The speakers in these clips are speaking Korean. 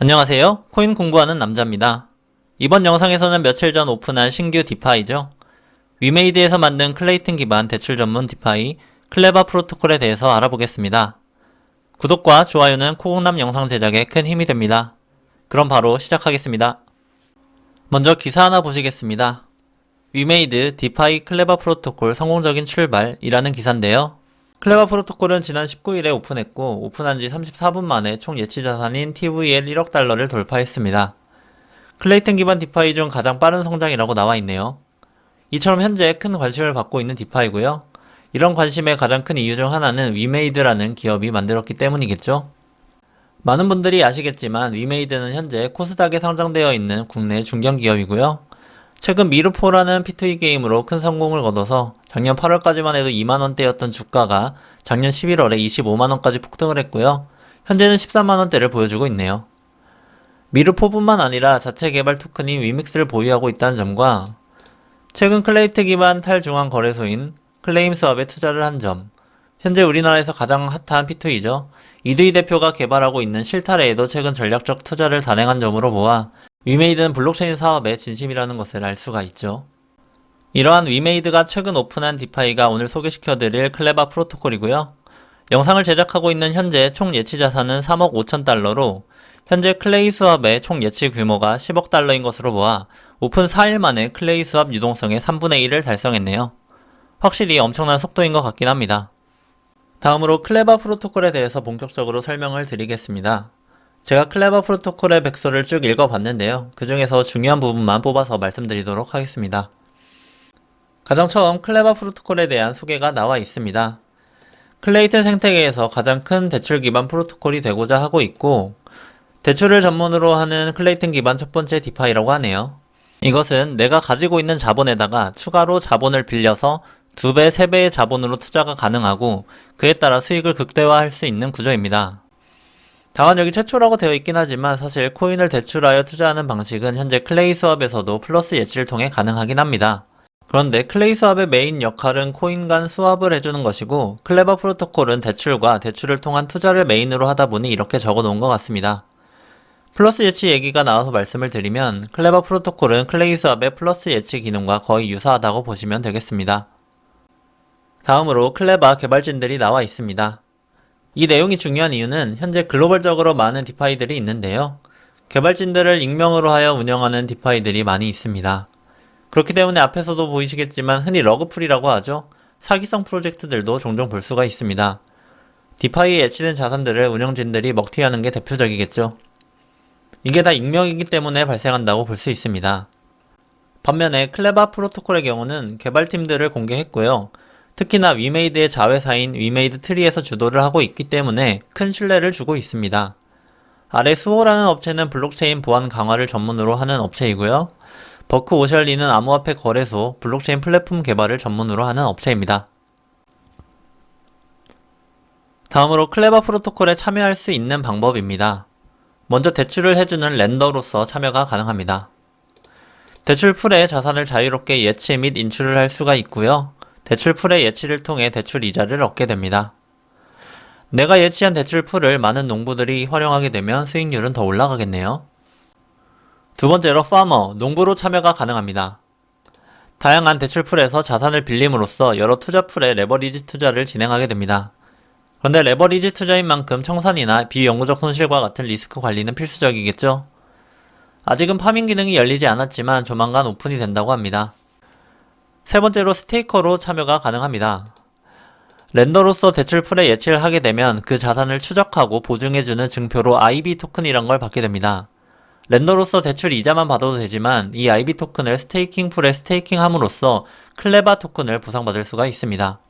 안녕하세요. 코인 공부하는 남자입니다. 이번 영상에서는 며칠 전 오픈한 신규 디파이죠. 위메이드에서 만든 클레이튼 기반 대출 전문 디파이 클레바 프로토콜에 대해서 알아보겠습니다. 구독과 좋아요는 코공남 영상 제작에 큰 힘이 됩니다. 그럼 바로 시작하겠습니다. 먼저 기사 하나 보시겠습니다. 위메이드 디파이 클레바 프로토콜 성공적인 출발이라는 기사인데요. 클레바 프로토콜은 지난 19일에 오픈했고 오픈한 지 34분 만에 총 예치 자산인 TVL 1억 달러를 돌파했습니다. 클레이튼 기반 디파이 중 가장 빠른 성장이라고 나와 있네요. 이처럼 현재 큰 관심을 받고 있는 디파이고요. 이런 관심의 가장 큰 이유 중 하나는 위메이드라는 기업이 만들었기 때문이겠죠. 많은 분들이 아시겠지만 위메이드는 현재 코스닥에 상장되어 있는 국내 중견 기업이고요. 최근 미르포라는 P2E 게임으로 큰 성공을 거둬서 작년 8월까지만 해도 2만원대였던 주가가 작년 11월에 25만원까지 폭등을 했고요. 현재는 13만원대를 보여주고 있네요. 미르포뿐만 아니라 자체 개발 토큰인 위믹스를 보유하고 있다는 점과 최근 클레이트 기반 탈중앙 거래소인 클레임스업에 투자를 한 점, 현재 우리나라에서 가장 핫한 P2E죠. 이두희 대표가 개발하고 있는 실타래에도 최근 전략적 투자를 단행한 점으로 보아 위메이드는 블록체인 사업의 진심이라는 것을 알 수가 있죠. 이러한 위메이드가 최근 오픈한 디파이가 오늘 소개시켜드릴 클레바 프로토콜이고요. 영상을 제작하고 있는 현재 총 예치 자산은 3억 5천 달러로 현재 클레이 수업의 총 예치 규모가 10억 달러인 것으로 보아 오픈 4일 만에 클레이 수업 유동성의 3분의 1을 달성했네요. 확실히 엄청난 속도인 것 같긴 합니다. 다음으로 클레바 프로토콜에 대해서 본격적으로 설명을 드리겠습니다. 제가 클레바 프로토콜의 백서를 쭉 읽어봤는데요. 그 중에서 중요한 부분만 뽑아서 말씀드리도록 하겠습니다. 가장 처음 클레바 프로토콜에 대한 소개가 나와 있습니다. 클레이튼 생태계에서 가장 큰 대출 기반 프로토콜이 되고자 하고 있고, 대출을 전문으로 하는 클레이튼 기반 첫 번째 디파이라고 하네요. 이것은 내가 가지고 있는 자본에다가 추가로 자본을 빌려서 2배, 3배의 자본으로 투자가 가능하고 그에 따라 수익을 극대화할 수 있는 구조입니다. 다만 여기 최초라고 되어 있긴 하지만 사실 코인을 대출하여 투자하는 방식은 현재 클레이 수업에서도 플러스 예치를 통해 가능하긴 합니다. 그런데 클레이 수업의 메인 역할은 코인 간 수합을 해주는 것이고 클레바 프로토콜은 대출과 대출을 통한 투자를 메인으로 하다 보니 이렇게 적어 놓은 것 같습니다. 플러스 예치 얘기가 나와서 말씀을 드리면 클레바 프로토콜은 클레이 수업의 플러스 예치 기능과 거의 유사하다고 보시면 되겠습니다. 다음으로 클레바 개발진들이 나와 있습니다. 이 내용이 중요한 이유는 현재 글로벌적으로 많은 디파이들이 있는데요. 개발진들을 익명으로 하여 운영하는 디파이들이 많이 있습니다. 그렇기 때문에 앞에서도 보이시겠지만 흔히 러그풀이라고 하죠. 사기성 프로젝트들도 종종 볼 수가 있습니다. 디파이에 예치된 자산들을 운영진들이 먹튀하는 게 대표적이겠죠. 이게 다 익명이기 때문에 발생한다고 볼 수 있습니다. 반면에 클레바 프로토콜의 경우는 개발팀들을 공개했고요. 특히나 위메이드의 자회사인 위메이드 트리에서 주도를 하고 있기 때문에 큰 신뢰를 주고 있습니다. 아래 수호라는 업체는 블록체인 보안 강화를 전문으로 하는 업체이고요. 버크 오셜리는 암호화폐 거래소 블록체인 플랫폼 개발을 전문으로 하는 업체입니다. 다음으로 클레바 프로토콜에 참여할 수 있는 방법입니다. 먼저 대출을 해주는 렌더로서 참여가 가능합니다. 대출 풀에 자산을 자유롭게 예치 및 인출을 할 수가 있고요. 대출 풀의 예치를 통해 대출 이자를 얻게 됩니다. 내가 예치한 대출 풀을 많은 농부들이 활용하게 되면 수익률은 더 올라가겠네요. 두 번째로 파머, 농부로 참여가 가능합니다. 다양한 대출 풀에서 자산을 빌림으로써 여러 투자 풀에 레버리지 투자를 진행하게 됩니다. 그런데 레버리지 투자인 만큼 청산이나 비영구적 손실과 같은 리스크 관리는 필수적이겠죠? 아직은 파밍 기능이 열리지 않았지만 조만간 오픈이 된다고 합니다. 세 번째로 스테이커로 참여가 가능합니다. 렌더로서 대출 풀에 예치를 하게 되면 그 자산을 추적하고 보증해주는 증표로 IB 토큰이란 걸 받게 됩니다. 렌더로서 대출 이자만 받아도 되지만 이 IB 토큰을 스테이킹 풀에 스테이킹 함으로써 클레바 토큰을 보상받을 수가 있습니다.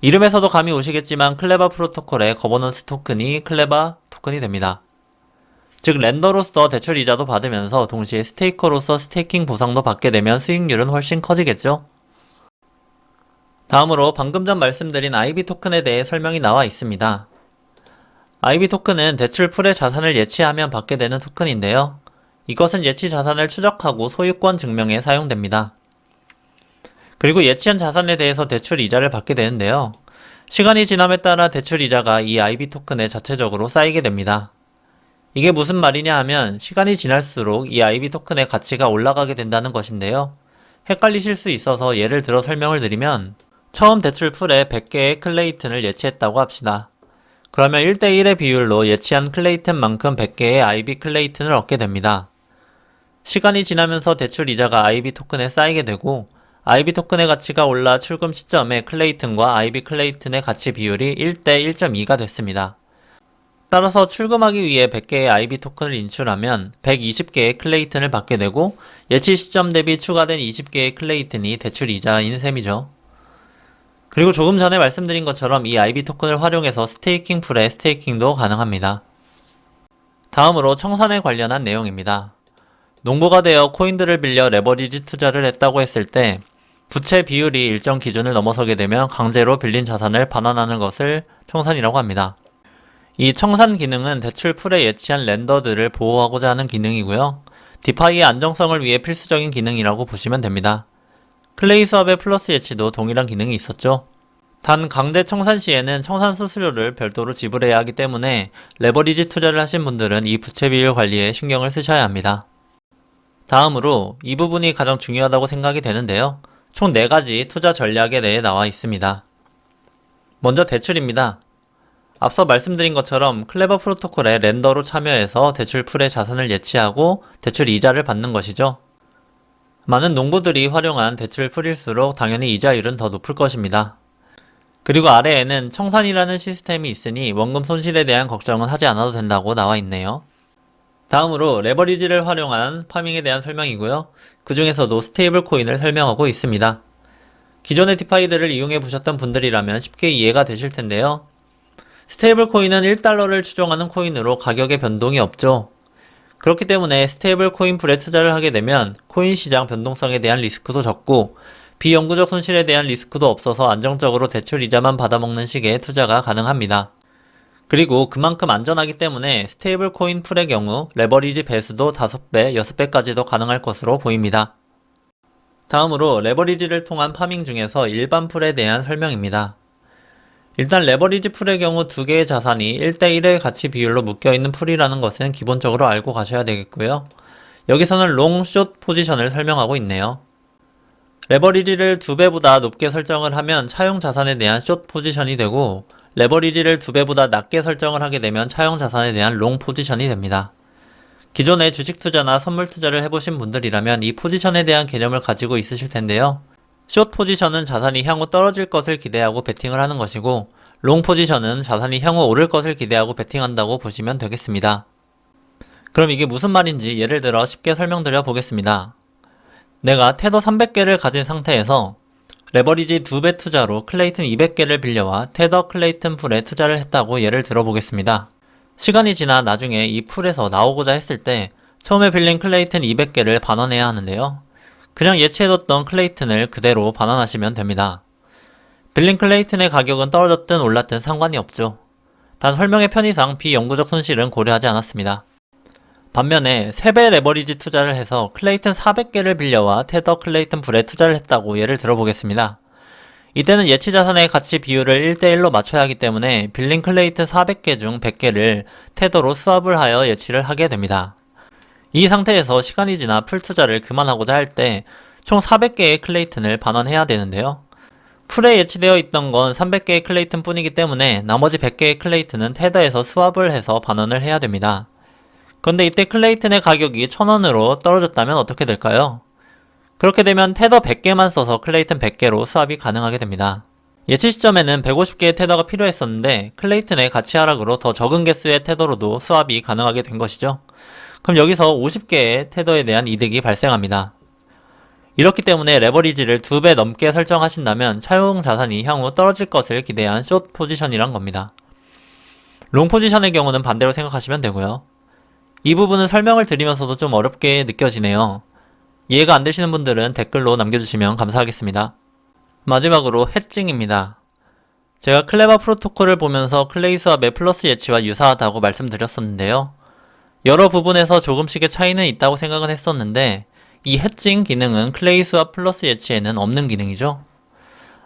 이름에서도 감이 오시겠지만 클레바 프로토콜의 거버넌스 토큰이 클레바 토큰이 됩니다. 즉 렌더로서 대출 이자도 받으면서 동시에 스테이커로서 스테이킹 보상도 받게 되면 수익률은 훨씬 커지겠죠? 다음으로 방금 전 말씀드린 IB 토큰에 대해 설명이 나와 있습니다. IB 토큰은 대출 풀의 자산을 예치하면 받게 되는 토큰인데요. 이것은 예치 자산을 추적하고 소유권 증명에 사용됩니다. 그리고 예치한 자산에 대해서 대출 이자를 받게 되는데요. 시간이 지남에 따라 대출 이자가 이 IB 토큰에 자체적으로 쌓이게 됩니다. 이게 무슨 말이냐 하면 시간이 지날수록 이 IB 토큰의 가치가 올라가게 된다는 것인데요. 헷갈리실 수 있어서 예를 들어 설명을 드리면 처음 대출 풀에 100개의 클레이튼을 예치했다고 합시다. 그러면 1대1의 비율로 예치한 클레이튼만큼 100개의 IB 클레이튼을 얻게 됩니다. 시간이 지나면서 대출 이자가 IB 토큰에 쌓이게 되고 IB 토큰의 가치가 올라 출금 시점에 클레이튼과 IB 클레이튼의 가치 비율이 1대 1.2가 됐습니다. 따라서 출금하기 위해 100개의 IB 토큰을 인출하면 120개의 클레이튼을 받게 되고 예치 시점 대비 추가된 20개의 클레이튼이 대출 이자인 셈이죠. 그리고 조금 전에 말씀드린 것처럼 이 IB 토큰을 활용해서 스테이킹 풀의 스테이킹도 가능합니다. 다음으로 청산에 관련한 내용입니다. 농부가 되어 코인들을 빌려 레버리지 투자를 했다고 했을 때 부채 비율이 일정 기준을 넘어서게 되면 강제로 빌린 자산을 반환하는 것을 청산이라고 합니다. 이 청산 기능은 대출 풀에 예치한 랜더들을 보호하고자 하는 기능이고요. 디파이의 안정성을 위해 필수적인 기능이라고 보시면 됩니다. 클레이 수압의 플러스 예치도 동일한 기능이 있었죠. 단 강제 청산 시에는 청산 수수료를 별도로 지불해야 하기 때문에 레버리지 투자를 하신 분들은 이 부채 비율 관리에 신경을 쓰셔야 합니다. 다음으로 이 부분이 가장 중요하다고 생각이 되는데요. 총 4가지 투자 전략에 대해 나와 있습니다. 먼저 대출입니다. 앞서 말씀드린 것처럼 클레버 프로토콜에 렌더로 참여해서 대출 풀의 자산을 예치하고 대출 이자를 받는 것이죠. 많은 농부들이 활용한 대출 풀일수록 당연히 이자율은 더 높을 것입니다. 그리고 아래에는 청산이라는 시스템이 있으니 원금 손실에 대한 걱정은 하지 않아도 된다고 나와 있네요. 다음으로 레버리지를 활용한 파밍에 대한 설명이고요. 그 중에서도 스테이블 코인을 설명하고 있습니다. 기존의 디파이들을 이용해 보셨던 분들이라면 쉽게 이해가 되실 텐데요. 스테이블 코인은 1달러를 추종하는 코인으로 가격의 변동이 없죠. 그렇기 때문에 스테이블 코인 풀에 투자를 하게 되면 코인 시장 변동성에 대한 리스크도 적고 비영구적 손실에 대한 리스크도 없어서 안정적으로 대출 이자만 받아먹는 식의 투자가 가능합니다. 그리고 그만큼 안전하기 때문에 스테이블 코인 풀의 경우 레버리지 배수도 5배, 6배까지도 가능할 것으로 보입니다. 다음으로 레버리지를 통한 파밍 중에서 일반 풀에 대한 설명입니다. 일단 레버리지 풀의 경우 두 개의 자산이 1대1의 가치 비율로 묶여있는 풀이라는 것은 기본적으로 알고 가셔야 되겠고요. 여기서는 롱, 숏 포지션을 설명하고 있네요. 레버리지를 두 배보다 높게 설정을 하면 차용 자산에 대한 숏 포지션이 되고 레버리지를 두 배보다 낮게 설정을 하게 되면 차용 자산에 대한 롱 포지션이 됩니다. 기존에 주식 투자나 선물 투자를 해보신 분들이라면 이 포지션에 대한 개념을 가지고 있으실 텐데요. 숏 포지션은 자산이 향후 떨어질 것을 기대하고 베팅을 하는 것이고 롱 포지션은 자산이 향후 오를 것을 기대하고 베팅한다고 보시면 되겠습니다. 그럼 이게 무슨 말인지 예를 들어 쉽게 설명드려 보겠습니다. 내가 테더 300개를 가진 상태에서 레버리지 2배 투자로 클레이튼 200개를 빌려와 테더 클레이튼 풀에 투자를 했다고 예를 들어보겠습니다. 시간이 지나 나중에 이 풀에서 나오고자 했을 때 처음에 빌린 클레이튼 200개를 반환해야 하는데요. 그냥 예치해뒀던 클레이튼을 그대로 반환하시면 됩니다. 빌린 클레이튼의 가격은 떨어졌든 올랐든 상관이 없죠. 단 설명의 편의상 비영구적 손실은 고려하지 않았습니다. 반면에 3배 레버리지 투자를 해서 클레이튼 400개를 빌려와 테더 클레이튼 불에 투자를 했다고 예를 들어보겠습니다. 이때는 예치 자산의 가치 비율을 1대1로 맞춰야 하기 때문에 빌린 클레이튼 400개 중 100개를 테더로 수합을 하여 예치를 하게 됩니다. 이 상태에서 시간이 지나 풀 투자를 그만하고자 할 때 총 400개의 클레이튼을 반환해야 되는데요. 풀에 예치되어 있던 건 300개의 클레이튼 뿐이기 때문에 나머지 100개의 클레이튼은 테더에서 수합을 해서 반환을 해야 됩니다. 그런데 이때 클레이튼의 가격이 1000원으로 떨어졌다면 어떻게 될까요? 그렇게 되면 테더 100개만 써서 클레이튼 100개로 수합이 가능하게 됩니다. 예치 시점에는 150개의 테더가 필요했었는데 클레이튼의 가치 하락으로 더 적은 개수의 테더로도 수합이 가능하게 된 것이죠. 그럼 여기서 50개의 테더에 대한 이득이 발생합니다. 이렇기 때문에 레버리지를 2배 넘게 설정하신다면 차용 자산이 향후 떨어질 것을 기대한 숏 포지션이란 겁니다. 롱 포지션의 경우는 반대로 생각하시면 되고요. 이 부분은 설명을 드리면서도 좀 어렵게 느껴지네요. 이해가 안 되시는 분들은 댓글로 남겨주시면 감사하겠습니다. 마지막으로 해칭입니다. 제가 클레바 프로토콜을 보면서 클레이 수압의 플러스 예치와 유사하다고 말씀드렸었는데요. 여러 부분에서 조금씩의 차이는 있다고 생각은 했었는데 이 해칭 기능은 클레이 수압 플러스 예치에는 없는 기능이죠.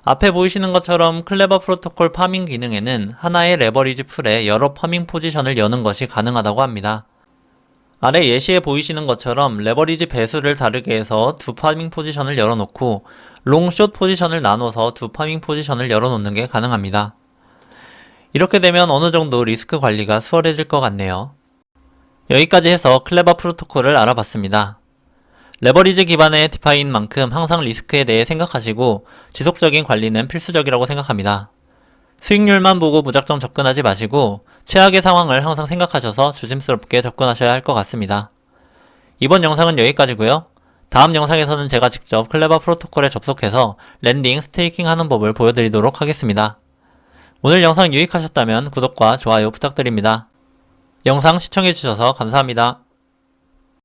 앞에 보이시는 것처럼 클레버 프로토콜 파밍 기능에는 하나의 레버리지 풀에 여러 파밍 포지션을 여는 것이 가능하다고 합니다. 아래 예시에 보이시는 것처럼 레버리지 배수를 다르게 해서 두 파밍 포지션을 열어놓고 롱, 숏 포지션을 나눠서 두 파밍 포지션을 열어놓는 게 가능합니다. 이렇게 되면 어느 정도 리스크 관리가 수월해질 것 같네요. 여기까지 해서 클레버 프로토콜을 알아봤습니다. 레버리지 기반의 디파이인 만큼 항상 리스크에 대해 생각하시고 지속적인 관리는 필수적이라고 생각합니다. 수익률만 보고 무작정 접근하지 마시고 최악의 상황을 항상 생각하셔서 조심스럽게 접근하셔야 할 것 같습니다. 이번 영상은 여기까지고요. 다음 영상에서는 제가 직접 클레버 프로토콜에 접속해서 랜딩, 스테이킹 하는 법을 보여드리도록 하겠습니다. 오늘 영상 유익하셨다면 구독과 좋아요 부탁드립니다. 영상 시청해주셔서 감사합니다.